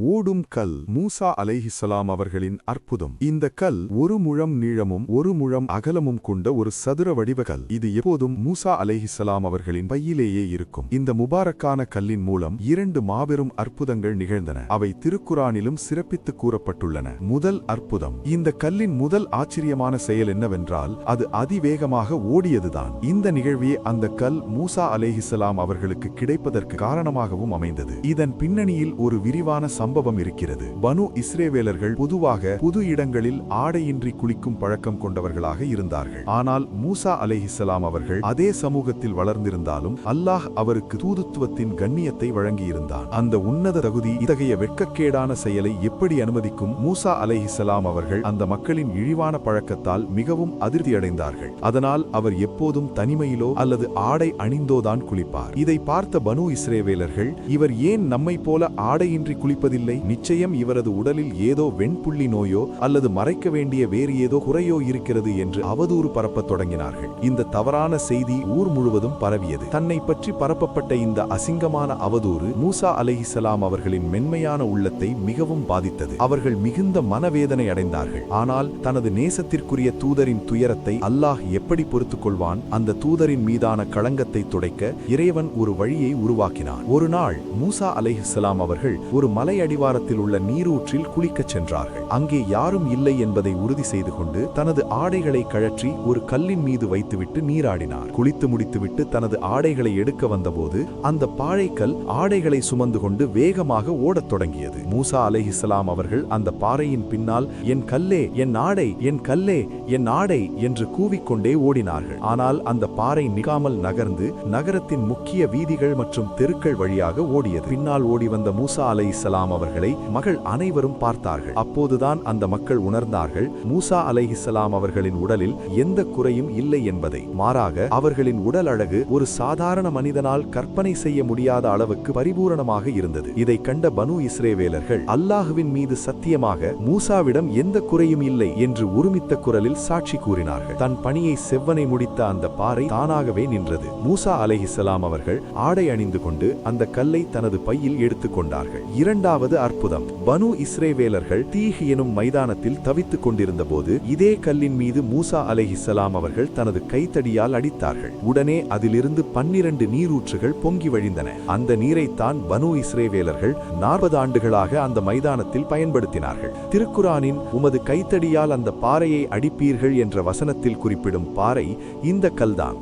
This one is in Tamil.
ஓடும் கல் மூசா அலைஹிசலாம் அவர்களின் அற்புதம். இந்த கல் ஒரு முழம் நீளமும் ஒரு முழம் அகலமும் கொண்ட ஒரு சதுர வடிவ கல். இது எப்போதும் மூசா அலைஹிசலாம் அவர்களின் பையிலேயே இருக்கும். இந்த முபாரக்கான கல்லின் மூலம் இரண்டு மாபெரும் அற்புதங்கள் நிகழ்ந்தன. அவை திருக்குறானிலும் சிறப்பித்து கூறப்பட்டுள்ளன. முதல் அற்புதம். இந்த கல்லின் முதல் ஆச்சரியமான செயல் என்னவென்றால் அது அதிவேகமாக ஓடியதுதான். இந்த நிகழ்வே அந்த கல் மூசா அலேஹிசலாம் அவர்களுக்கு கிடைப்பதற்கு காரணமாகவும் அமைந்தது. இதன் பின்னணியில் ஒரு விரிவான சம்பவம் இருக்கிறது. பனு இஸ்ரேவேலர்கள் பொதுவாக புது இடங்களில் ஆடையின்றி குளிக்கும் பழக்கம் கொண்டவர்களாக இருந்தார்கள். ஆனால் மூசா அலைஹிஸ்ஸலாம் அவர்கள் அதே சமூகத்தில் வளர்ந்திருந்தாலும் அல்லாஹ் அவருக்கு தூதுத்துவத்தின் கண்ணியத்தை வழங்கியிருந்தான். அந்த உன்னத தகுதி இத்தகைய வெட்கக்கேடான செயலை எப்படி அனுமதிக்கும்? மூசா அலைஹிஸ்ஸலாம் அவர்கள் அந்த மக்களின் இழிவான பழக்கத்தால் மிகவும் அதிருப்தியடைந்தார்கள் அதனால் அவர் எப்போதும் தனிமையிலோ அல்லது ஆடை அணிந்தோதான் குளிப்பார். இதை பார்த்த பனு இஸ்ரேவேலர்கள் இவர் ஏன் நம்மை போல ஆடையின்றி குளிப்பதில் குளிப்பதில்லை நிச்சயம் இவரது உடலில் ஏதோ வெண்புள்ளி நோயோ அல்லது மறைக்க வேண்டிய வேறு ஏதோ குறையோ இருக்கிறது என்று அவதூறு பரப்பத் தொடங்கினார்கள். இந்த தவறான செய்தி ஊர் முழுவதும் பரவியது. தன்னை பற்றி பரப்பப்பட்ட இந்த அசிங்கமான அவதூறு மூசா அலைஹிசலாம் அவர்களின் மென்மையான உள்ளத்தை மிகவும் பாதித்தது. அவர்கள் மிகுந்த மனவேதனை அடைந்தார்கள். ஆனால் தனது நேசத்திற்குரிய தூதரின் துயரத்தை அல்லாஹ் எப்படி பொறுத்துக் கொள்வான் அந்த தூதரின் மீதான களங்கத்தை துடைக்க இறைவன் ஒரு வழியை உருவாக்கினான். ஒரு நாள் மூசா அலைஹிஸ்ஸலாம் அவர்கள் ஒரு மலை அடிவாரத்தில் உள்ள நீரூற்றில் குளிக்கச் சென்றார்கள். அங்கே யாரும் இல்லை என்பதை உறுதி செய்து கொண்டு தனது ஆடைகளை கழற்றி ஒரு கல்லின் மீது வைத்துவிட்டு நீராடினார். குளித்து முடித்துவிட்டு தனது ஆடைகளை எடுக்க வந்தபோது அந்த பாறைக்கல் ஆடைகளை சுமந்து கொண்டு வேகமாக ஓடத் தொடங்கியது. மூசா அலைஹிஸ்ஸலாம் அவர்கள் அந்த பாறையின் பின்னால் என் கல்லே என் ஆடை என் கல்லே என் ஆடை என்று கூவிக்கொண்டே ஓடினார்கள். ஆனால் அந்த பாறை நிகாமல் நகர்ந்து நகரத்தின் முக்கிய வீதிகள் மற்றும் தெருக்கள் வழியாக ஓடியது. பின்னால் ஓடி வந்த மூசா அலை இஸ்லாம் அவர்களை மகள் அனைவரும் பார்த்தார்கள். அப்போதுதான் அந்த மக்கள் உணர்ந்தார்கள் மூசா அலை அவர்களின் உடலில் எந்த குறையும் இல்லை என்பதை. மாறாக அவர்களின் உடல் அழகு ஒரு சாதாரண மனிதனால் கற்பனை செய்ய முடியாத அளவுக்கு பரிபூரணமாக இருந்தது. இதை கண்ட பனு இஸ்ரேவேலர்கள் அல்லாஹுவின் மீது சத்தியமாக மூசாவிடம் எந்த குறையும் இல்லை என்று உருமித்த குரலில் சாட்சி கூறினார்கள். தன் பணியை செவ்வனை முடித்த அந்த பாறை தானாகவே நின்றது. மூசா அலைஹிசலாம் அவர்கள் ஆடை அணிந்து கொண்டு அந்த கல்லை தனது பையில் எடுத்துக் கொண்டார்கள். இரண்டாவது அற்புதம். பனு இஸ்ரேவேலர்கள் தீஹ் எனும் மைதானத்தில் தவித்துக் கொண்டிருந்த போது இதே கல்லின் மீது மூசா அலைஹிசலாம் அவர்கள் தனது கைத்தடியால் அடித்தார்கள். உடனே அதிலிருந்து பன்னிரண்டு நீரூற்றுகள் பொங்கி வழிந்தன. அந்த நீரைத்தான் பனு இஸ்ரேவேலர்கள் நாற்பது ஆண்டுகளாக அந்த மைதானத்தில் பயன்படுத்தினார்கள். திருக்குரானின் உமது கைத்தடியால் அந்த பாறையை அடிப்பீர்கள் என்ற வசனத்தில் குறிப்பிடும் பாறை இந்த கல்தான்